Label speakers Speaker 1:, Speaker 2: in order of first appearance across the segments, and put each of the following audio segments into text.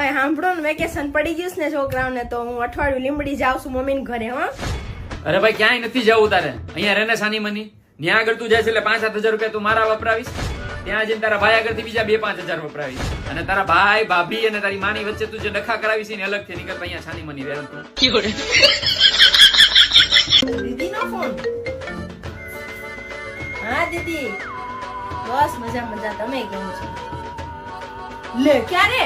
Speaker 1: અહીં સાંભળો ને વેકેશન પડી ગયું ને છોકરાઓને તો હું અઠવાડિયું લીમડી જાઉં છું મમ્મીને ઘરે હા.
Speaker 2: અરે ભાઈ ક્યાંય નથી જવું તારે? અહીંયા રહે ને સાની મની ત્યાં આગળ તું જાય છે એટલે પાંચ સાત હજાર રૂપિયા તું મારા વપરાવીશ. ત્યાં જઈને તારા ભાઈ આગળથી બીજા બે પાંચ હજાર વપરાવીશ. અને તારા ભાઈ ભાભી અને તારી માની વચ્ચે તું જે ડખા કરાવીશ ને અલગથી નીકળ અહીંયા સાની મની રહે તું.
Speaker 1: દીદીનો ફોન હા દીદી. બસ મજા મજા તમે કેમ છો? લે ક્યારે?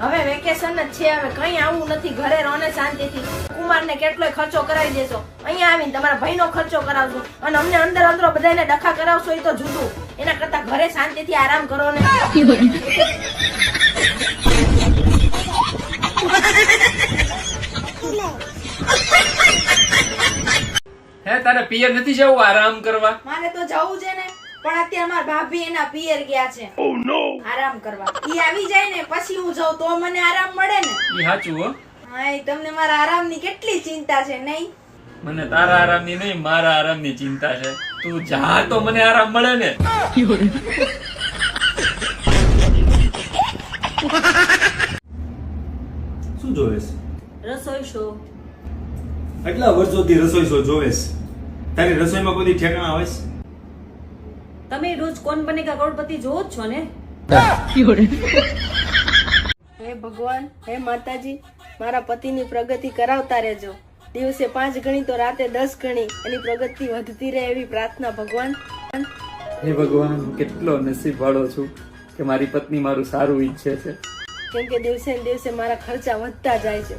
Speaker 1: હવે વેકેશન જ છે હવે કઈ આવું નથી. ઘરે રહો ને શાંતિથી. કુમારને કેટલોય ખર્ચો કરાવી દેશો અહીંયા આવીને તમારા ભાઈનો ખર્ચો કરાવશો અને અમને અંદર અંદરો બધાને ડખા કરાવશો એ તો જુદું. એના કરતા ઘરે શાંતિથી આરામ કરો ને.
Speaker 2: હે તારે પિયર નથી જવું આરામ કરવા?
Speaker 1: મારે તો જવું છે ને. પણ અત્યારે મારા ભાભી એના પિયર ગયા છે. આરામ કરવા. ઈ આવી જાય ને પછી હું જાઉં તો મને આરામ મળે ને.
Speaker 2: ઈ સાચું હો?
Speaker 1: હા ઈ તમને મારા આરામની કેટલી ચિંતા છે નહીં?
Speaker 2: મને તારા આરામની નહીં મારા આરામની ચિંતા છે. તું જા તો મને આરામ મળે ને.
Speaker 3: શું જોવેશ
Speaker 1: રસોઈ શો.
Speaker 3: આટલા વર્ષોથી રસોઈ શો જોવેશ તારી રસોઈમાં કોઈ ઠેકાણા આવે છે?
Speaker 4: તમે રોજ કોણ બનેગા કરોડપતિ જોવો જ છો ને?
Speaker 1: હે ભગવાન હે માતાજી મારા પતિની પ્રગતિ કરાવતા રહેજો. દિવસે પાંચ ગણી તો રાતે દસ ગણી. એની પ્રગતિ વધતી રહે એવી પ્રાર્થના ભગવાન.
Speaker 2: હે ભગવાન હું કેટલો નસીબ વાળો છું કે મારી પત્ની મારું સારું ઈચ્છે છે.
Speaker 1: કેમ કે દિવસે દિવસે મારા ખર્ચા વધતા જાય છે.